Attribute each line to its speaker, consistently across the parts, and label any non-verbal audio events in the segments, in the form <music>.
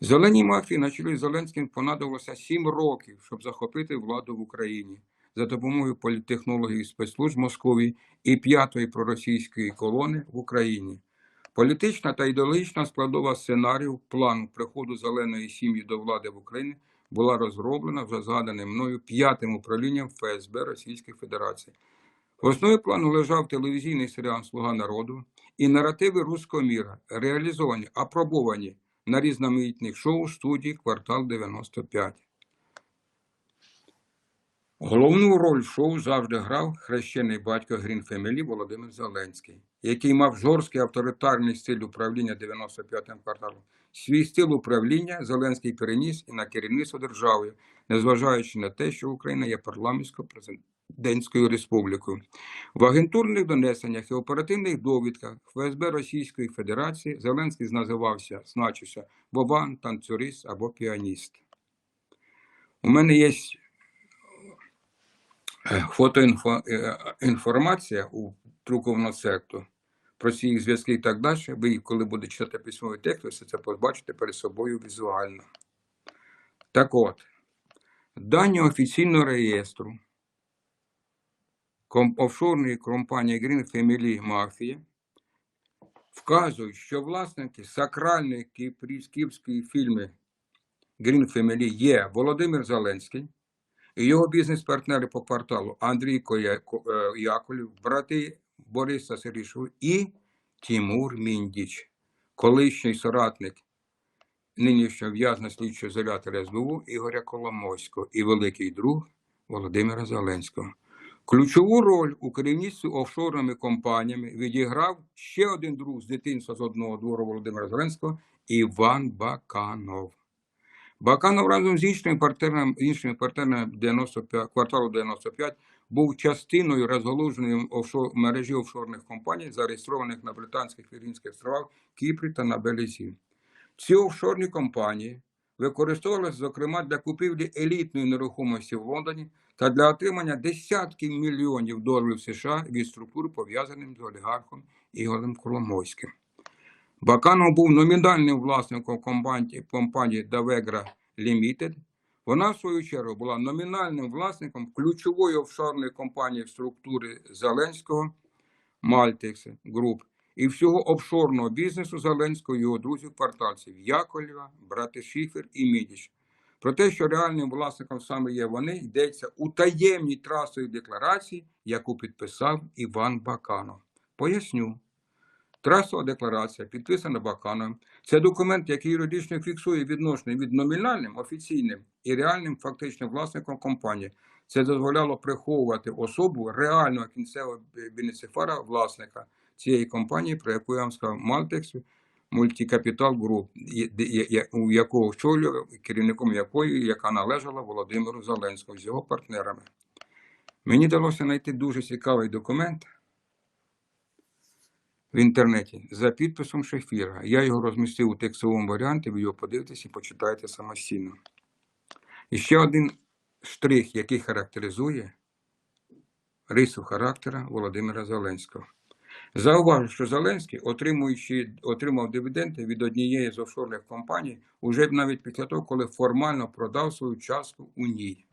Speaker 1: Зеленій мафії на чолі з Зеленським понадобилося сім років, щоб захопити владу в Україні за допомогою політтехнологів спецслужб Московії і п'ятої проросійської колони в Україні. Політична та ідеологічна складова сценарію плану приходу зеленої сім'ї до влади в Україні була розроблена вже згаданим мною п'ятим управлінням ФСБ Російської Федерації. В основі плану лежав телевізійний серіал Слуга народу і наративи руського міра, реалізовані, апробовані на різноманітних шоу студії Квартал 95. Головну роль в шоу завжди грав хрещений батько Green Family Володимир Зеленський, який мав жорсткий авторитарний стиль управління 95-м кварталом. Свій стиль управління Зеленський переніс і на керівництво державою, незважаючи на те, що Україна є парламентсько-президентською республікою. В агентурних донесеннях і оперативних довідках ФСБ Російської Федерації Зеленський називався, значився Вован, танцюрист або піаніст. У мене є фотоінформація у друкованого секту про ці зв'язки і так далі. Ви, коли будете читати письмовий текст, ви все це побачите перед собою візуально. Так от, дані офіційного реєстру офшорної компанії Green Family Mafia вказують, що власники сакральної київської фільми Green Family є Володимир Зеленський і його бізнес-партнери по кварталу Андрій е, Яковлів, брати Бориса Сирішова і Тімур Міндіч, колишній соратник нинішнього в'язня слідчого ізолятора СБУ Ігоря Коломойського і великий друг Володимира Зеленського. Ключову роль у керівництві офшорними компаніями відіграв ще один друг з дитинства з одного двору Володимира Зеленського Іван Баканов. Баканов разом з іншими партнерами, іншими партнерами 95, кварталу 95 був частиною розголуженої офшор, мережі офшорних компаній, зареєстрованих на Британських Віргінських островах, Кіпрі та на Белізі. Ці офшорні компанії використовувалися, зокрема, для купівлі елітної нерухомості в Лондоні та для отримання десятків мільйонів доларів США від структур, пов'язаних з олігархом Ігорем Коломойським. Баканов був номінальним власником компанії, Davegra Limited. Вона, в свою чергу, була номінальним власником ключової офшорної компанії структури Зеленського Maltex Group і всього офшорного бізнесу Зеленського його друзів-квартальців Яковлєва, брати Шіфер і Мідіч. Про те, що реальним власником саме є вони, йдеться у таємній трасовій декларації, яку підписав Іван Баканов. Поясню. Трасова декларація, підписана Бакановим, це документ, який юридично фіксує відношення від номінальним, офіційним і реальним фактичним власником компанії. Це дозволяло приховувати особу реального кінцевого бенефіціара власника цієї компанії, про яку я вам сказав, Малтекс Мультикапітал Груп, у якого очолював, керівником якої, яка належала Володимиру Зеленському з його партнерами. Мені вдалося знайти дуже цікавий документ в інтернеті за підписом Шефіра. Я його розмістив у текстовому варіанті, ви його подивитесь і почитаєте самостійно. І ще один штрих, який характеризує рису характера Володимира Зеленського. Зауважу, що Зеленський, отримуючи, отримав дивіденди від однієї з офшорних компаній, уже навіть після того, коли формально продав свою частку у ній.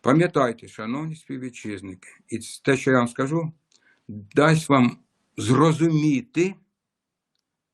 Speaker 1: Пам'ятайте, шановні співвітчизники, і те, що я вам скажу, дасть вам зрозуміти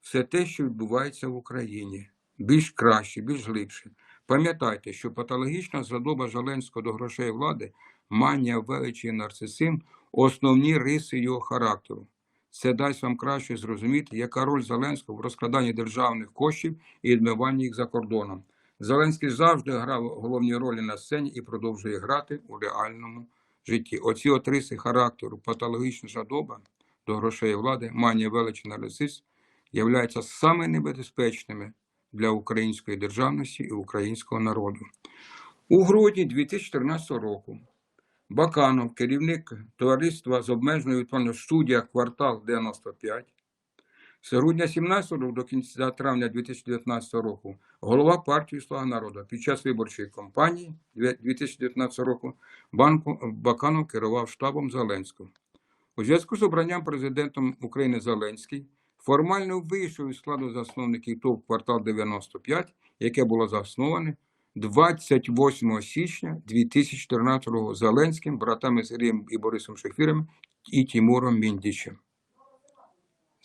Speaker 1: все те, що відбувається в Україні, більш краще, більш глибше. Пам'ятайте, що патологічна задоба Зеленського до грошей влади, манія величі і нарцисизм – основні риси його характеру. Це дасть вам краще зрозуміти, яка роль Зеленського в розкраданні державних коштів і відмиванні їх за кордоном. Зеленський завжди грав головні ролі на сцені і продовжує грати у реальному житті. Оці от риси характеру, патологічна жадоба до грошей влади, манія величі нарцисизм являються саме небезпечними для української державності і українського народу. У грудні 2014 року Баканов, керівник товариства з обмеженою відповідальністю студія Квартал 95, з грудня 17 року до кінця травня 2019 року голова партії Слуга народу під час виборчої кампанії 2019 року банку Баканов керував штабом Зеленського. У зв'язку з обранням президентом України Зеленський формально вийшов із складу засновників ТОВ «Квартал 95», яке було засноване 28 січня 2014 року Зеленським, братами Сергієм і Борисом Шефіром і Тимуром Міндічем.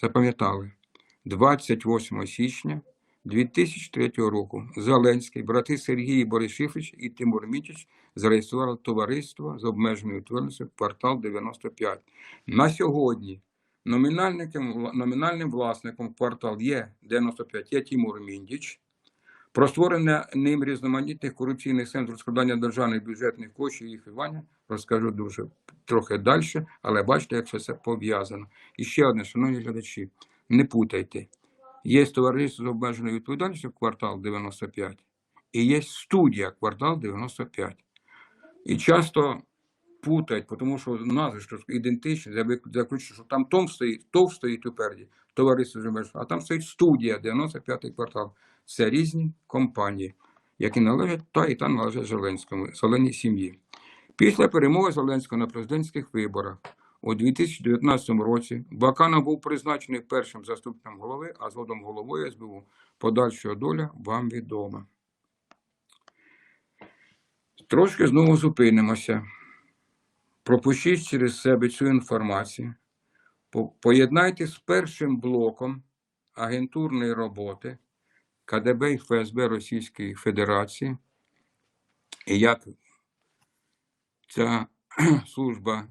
Speaker 1: Запам'ятали? 28 січня 2003 року Зеленський, брати Сергій Борис і Тимур Мітіч зареєстрували товариство з обмеженою відповідальністю «Квартал 95». На сьогодні номінальником, номінальним власником «Квартал є 95» є Тимур Міндіч. Про створення ним різноманітних корупційних схем з розкрадання державних бюджетних коштів і їх вивання розкажу дуже трохи далі, але бачите, як все це пов'язано. І ще одне, шановні глядачі, не путайте. Є товариство з обмеженою відповідальністю квартал 95 і є студія квартал 95. І часто путають, тому що назви що ідентичні, заключно, що там том стоїть, ТОВ стоїть упереді, товариство з обмеженою, а там стоїть студія 95 квартал. Це різні компанії, які належать та і та належать Зеленському, зеленій сім'ї. Після перемоги Зеленського на президентських виборах у 2019 році Баканов був призначений першим заступником голови, а згодом головою СБУ. Подальша доля вам відома. Трошки знову зупинимося. Пропустіть через себе цю інформацію. По- Поєднайте з першим блоком агентурної роботи КДБ і ФСБ Російської Федерації, і як ця <clears throat> служба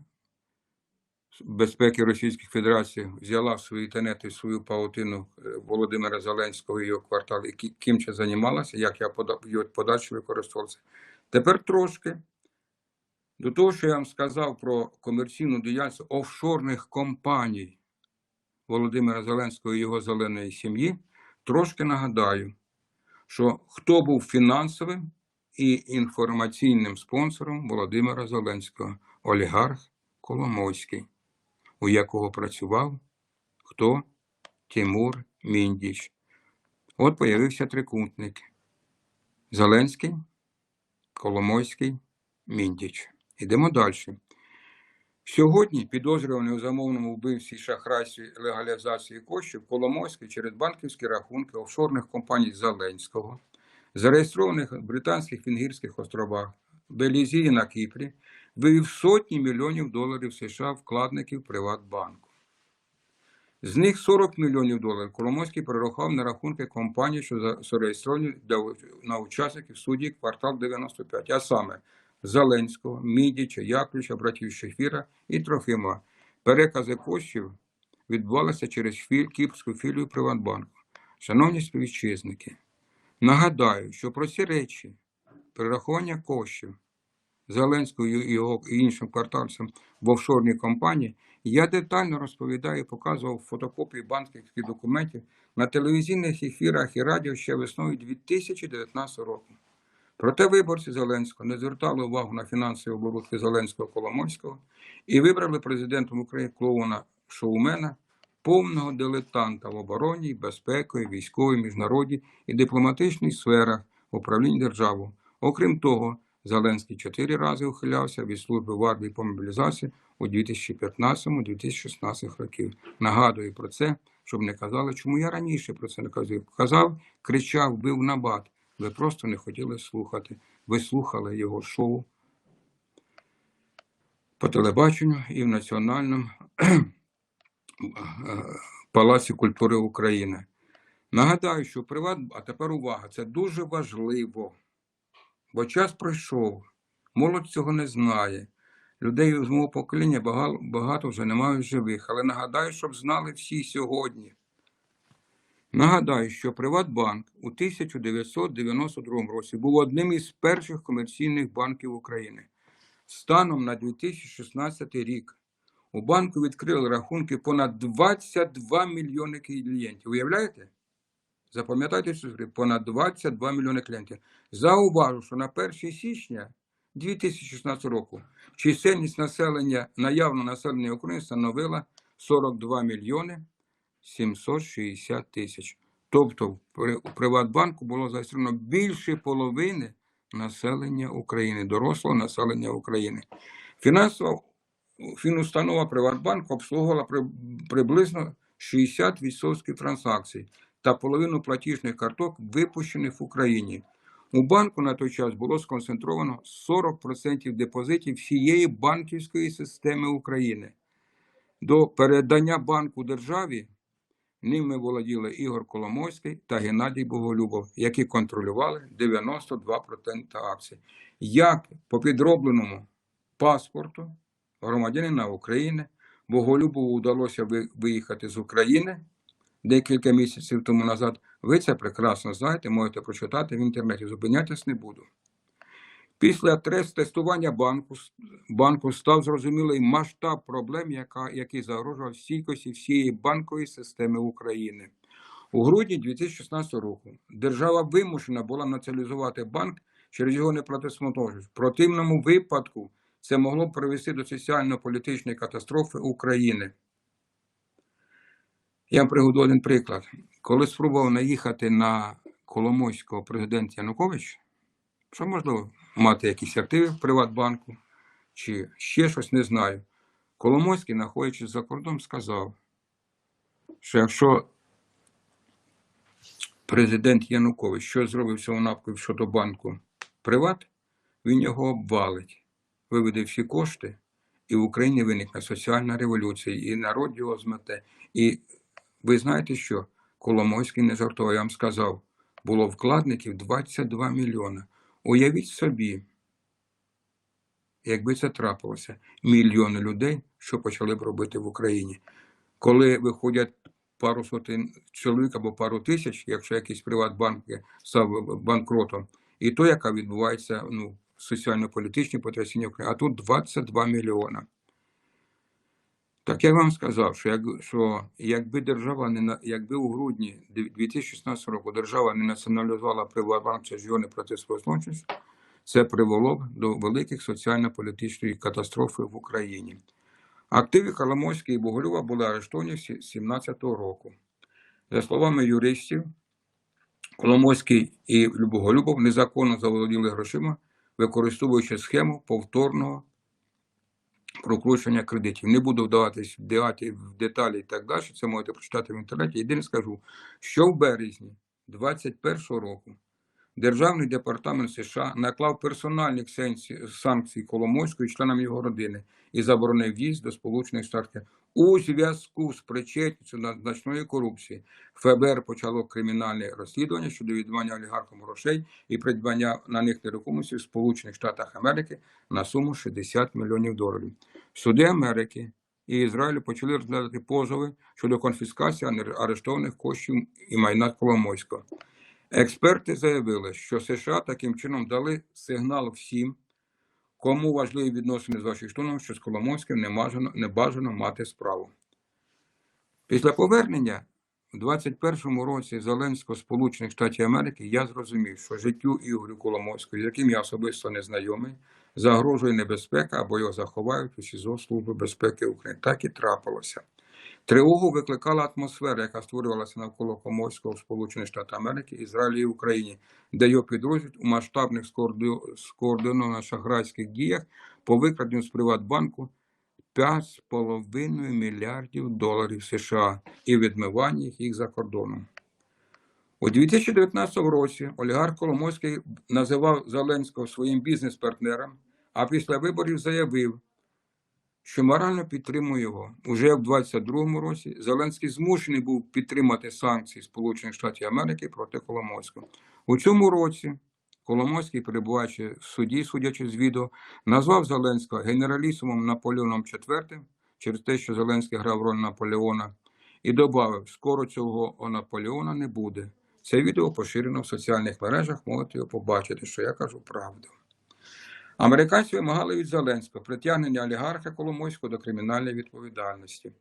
Speaker 1: безпеки Російської Федерації взяла в свої тенети свою паутину е, Володимира Зеленського і його квартал, і ким ще займалася, як я його подальше використовувався. Тепер трошки до того, що я вам сказав про комерційну діяльність офшорних компаній Володимира Зеленського і його зеленої сім'ї, трошки нагадаю, що хто був фінансовим і інформаційним спонсором Володимира Зеленського, олігарх Коломойський, у якого працював хто? Тимур Міндіч. От появився трикутник. Зеленський, Коломойський, Міндіч. Ідемо далі. Сьогодні підозрюваний у замовному вбивстві шахрайстві легалізації коштів Коломойський через банківські рахунки офшорних компаній Зеленського, зареєстрованих в Британських Вінгірських островах, Белізі і на Кіпрі, вивів сотні мільйонів доларів США вкладників Приватбанку. З них 40 мільйонів доларів Коломойський перерахував на рахунки компаній, що зареєстровані на учасників судді квартал 95, а саме Зеленського, Мідіча, Яковлевича, братів Шефіра і Трофима. Перекази коштів відбувалися через філь, Кіпрську філію Приватбанку. Шановні співвітчизники, нагадаю, що про ці речі перерахування коштів Зеленського і його і іншим квартальцям в офшорній компанії, я детально розповідаю і показував фотокопії банківських документів на телевізійних ефірах і радіо ще весною 2019 року. Проте виборці Зеленського не звертали увагу на фінансові оборудки Зеленського Коломойського і вибрали президентом України клоуна шоумена, повного дилетанта в обороні, безпековій, військовій, міжнародній і дипломатичній сферах управління державою. Окрім того, Зеленський чотири рази ухилявся від служби в армії по мобілізації у 2015-2016 років. Нагадую про це, щоб не казали, чому я раніше про це не казав. Казав, кричав, бив на бат. Ви просто не хотіли слухати. Ви слухали його шоу по телебаченню і в Національному е, Палаці культури України. Нагадаю, що приват, а тепер увага, це дуже важливо, бо час пройшов, молодь цього не знає. Людей з мого покоління багато, багато вже немає живих, але нагадаю, щоб знали всі сьогодні. Нагадаю, що Приватбанк у 1992 році був одним із перших комерційних банків України. Станом на 2016 рік у банку відкрили рахунки понад 22 мільйони клієнтів. Уявляєте? Запам'ятайте цю цифру, понад 22 мільйони клієнтів. Зауважу, що на 1 січня 2016 року чисельність населення, наявного населення України становила 42 мільйони 760 тисяч. Тобто у Приватбанку було зареєстровано більше половини населення України, дорослого населення України. Фінансова фінустанова Приватбанк обслуговувала при- приблизно 60% транзакцій та половину платіжних карток випущених в Україні. У банку на той час було сконцентровано 40% депозитів всієї банківської системи України. До передання банку державі ними володіли Ігор Коломойський та Геннадій Боголюбов, які контролювали 92% акцій. Як по підробленому паспорту громадянина України Боголюбову вдалося виїхати з України декілька місяців тому назад. Ви це прекрасно знаєте, можете прочитати в інтернеті. Зупинятись не буду. Після трес-тестування банку, банку став зрозумілий масштаб проблем, яка, який загрожував стійкості всієї банкової системи України. У грудні 2016 року держава вимушена була націоналізувати банк через його неплатоспроможність. В противному випадку це могло б привести до соціально-політичної катастрофи України. Я вам приведу один приклад. Коли спробував наїхати на Коломойського президент Янукович, що можливо мати якісь активи в Приватбанку чи ще щось, не знаю. Коломойський, знаходячись за кордоном, сказав, що якщо президент Янукович щось зробив напрямку щодо банку Приват, він його обвалить, виведе всі кошти, і в Україні виникне соціальна революція, і народ його змете. І ви знаєте що? Коломойський не жартував, я вам сказав, було вкладників 22 мільйона. Уявіть собі, якби це трапилося, мільйони людей, що почали б робити в Україні. Коли виходять пару сотень чоловік або пару тисяч, якщо якийсь приватбанк став банкротом, і то, яка відбувається ну, соціально-політичні потрясіння України, а тут 22 мільйона. Так я вам сказав, що, як, що якби держава не якби у грудні 2016 року держава не націоналізувала Приватбанк через його неплатоспроможність, це привело б до великих соціально-політичної катастрофи в Україні. Активи Коломойської і Боголюва були арештовані з 2017 року. За словами юристів, Коломойський і Боголюбов незаконно заволоділи грошима, використовуючи схему повторного прокручення кредитів. Не буду вдаватись в деталі і так далі. Це можете прочитати в інтернеті. Єдине скажу, що в березні 2021 року Державний департамент США наклав персональні санкції Коломойської членам його родини і заборонив в'їзд до Сполучених Штатів. У зв'язку з причетністю значної корупції ФБР почало кримінальне розслідування щодо відмання олігархам грошей і придбання на них нерухомості в Сполучених Штатах Америки на суму 60 мільйонів доларів. Суди Америки і Ізраїлю почали розглядати позови щодо конфіскації арештованих коштів і майна Коломойського. Експерти заявили, що США таким чином дали сигнал всім, кому важливі відносини з Вашингтоном, що з Коломойським не бажано, не бажано мати справу. Після повернення у 21-му році Зеленського Сполучених Штатів Америки я зрозумів, що життю Ігорю Коломойського, з яким я особисто не знайомий, загрожує небезпека або його заховають у СІЗО Служби безпеки України. Так і трапилося. Тривогу викликала атмосфера, яка створювалася навколо Коморського в Сполучених Штатах Америки, Ізраїлі і Україні, де його підрозділ у масштабних скоорди- скоординованих шахрайських діях по викраденню з Приватбанку 5,5 мільярдів доларів США і відмиванні їх за кордоном. У 2019 році олігарх Коломойський називав Зеленського своїм бізнес-партнером, а після виборів заявив, що морально підтримує його. Уже в 2022 році Зеленський змушений був підтримати санкції Сполучених Штатів Америки проти Коломойського. У цьому році Коломойський, перебуваючи в суді, судячи з відео, назвав Зеленського генералісимом Наполеоном IV через те, що Зеленський грав роль Наполеона, і додав, скоро цього Наполеона не буде. Це відео поширено в соціальних мережах, можете його побачити, що я кажу правду. Американці вимагали від Зеленського притягнення олігарха Коломойського до кримінальної відповідальності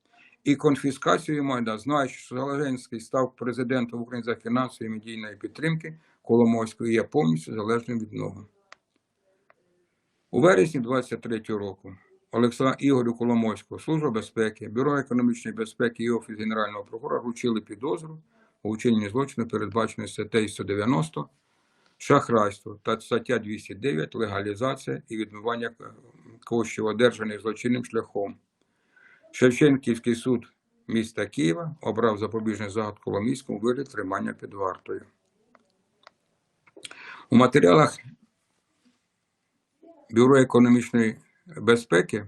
Speaker 1: і конфіскацію майна, знаючи, що Зеленський став президентом України за фінансової і медійної підтримки Коломойського і є повністю залежним від нього. У вересні 23-го року Олександр Ігорю Коломойського Служба безпеки, Бюро економічної безпеки і Офіс Генерального прокурора вручили підозру у вчиненні злочину, передбаченої статтею 190 шахрайство та стаття 209 легалізація і відмивання коштів, одержаних злочинним шляхом. Шевченківський суд міста Києва обрав запобіжний загад Коломійському у вигляді тримання під вартою. У матеріалах Бюро економічної безпеки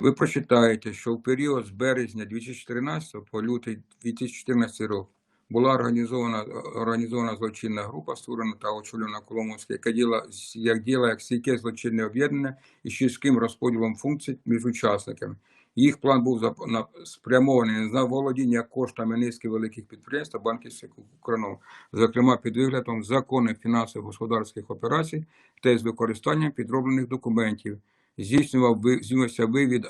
Speaker 1: ви прочитаєте, що в період з березня 2014 по лютий 2014 рік була організована, організована злочинна група, створена та очолювана Коломойська, яка діла, як діла як стійке злочинне об'єднання із чітким розподілом функцій між учасниками. Їх план був спрямований на володіння коштами низки великих підприємств та банківських установ, зокрема під виглядом законних фінансових господарських операцій та з використанням підроблених документів. Здійснював здійснювався вивід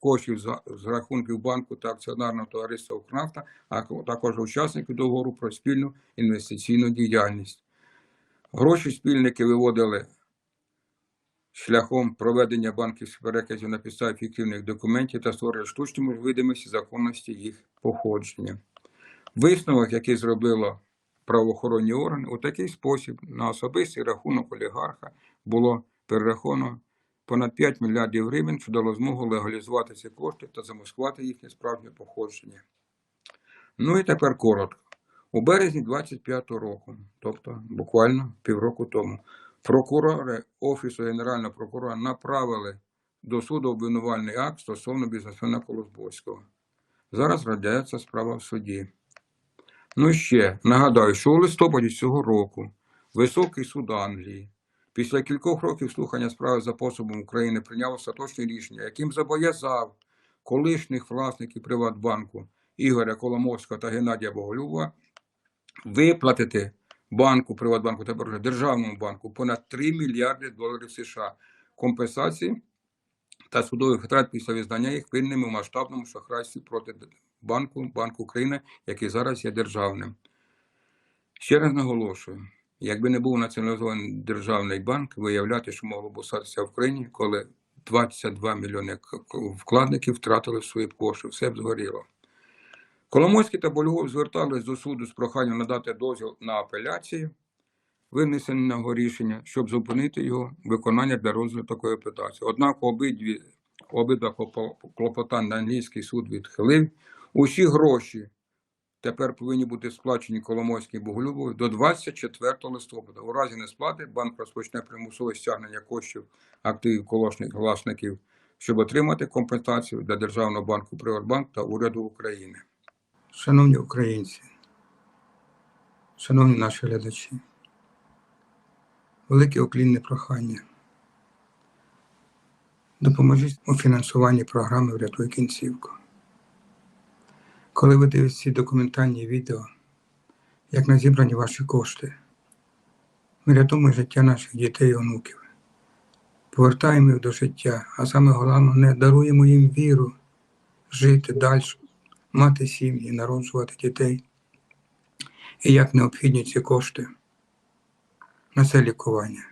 Speaker 1: коштів з, рахунків банку та акціонарного товариства «Укрнафта», а також учасників договору про спільну інвестиційну діяльність. Гроші спільники виводили шляхом проведення банківських переказів на підставі фіктивних документів та створювали штучну видимість законності їх походження. Висновок, який зробило правоохоронні органи, у такий спосіб на особистий рахунок олігарха було перераховано понад 5 мільярдів гривень, що дало змогу легалізувати ці кошти та замаскувати їхнє справжнє походження. Ну і тепер коротко. У березні 25-го року, тобто буквально півроку тому, прокурори Офісу Генерального прокурора направили до суду обвинувальний акт стосовно бізнесмена Колосбойського. Зараз розглядається справа в суді. Ну і ще нагадаю, що у листопаді цього року Високий суд Англії після кількох років слухання справи за пособом України прийняв остаточне рішення, яким зобов'язав колишніх власників Приватбанку Ігоря Коломовського та Геннадія Боголюбова виплатити банку Приватбанку тепер вже державному банку понад 3 мільярди доларів США компенсації та судових витрат після визнання їх винними в масштабному шахрайстві проти банку, Банку України, який зараз є державним. Ще раз наголошую, якби не був націоналізований державний банк, виявляти, що могло б статися в країні, коли 22 мільйони вкладників втратили свої кошти, все б згоріло. Коломойський та Больгов звертались до суду з проханням надати дозвіл на апеляцію винесеного рішення, щоб зупинити його виконання для розгляду такої апеляції. Однак обидві обидва клопо- клопотання англійський суд відхилив. Усі гроші тепер повинні бути сплачені Коломойській Боголюбові до 24 листопада. У разі несплати банк розпочне примусове стягнення коштів активів колишніх власників, щоб отримати компенсацію для Державного банку Приватбанк та уряду України. Шановні українці, шановні наші глядачі, велике уклінне прохання. Допоможіть у фінансуванні програми Врятуй кінцівку. Коли ви дивитесь ці документальні відео, як на зібрані ваші кошти, ми рятуємо життя наших дітей і онуків, повертаємо їх до життя, а саме головне, не даруємо їм віру жити далі, мати сім'ї, народжувати дітей. І як необхідні ці кошти на це лікування.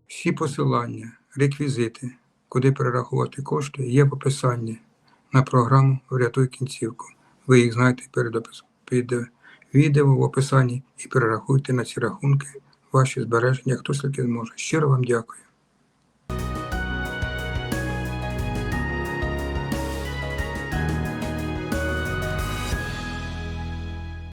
Speaker 1: Всі посилання, реквізити, куди перерахувати кошти, є в описанні на програму Врятуй кінцівку. Ви їх знаєте перед опис- під відео в описанні і перерахуйте на ці рахунки ваші збереження, хто скільки зможе. Щиро вам дякую.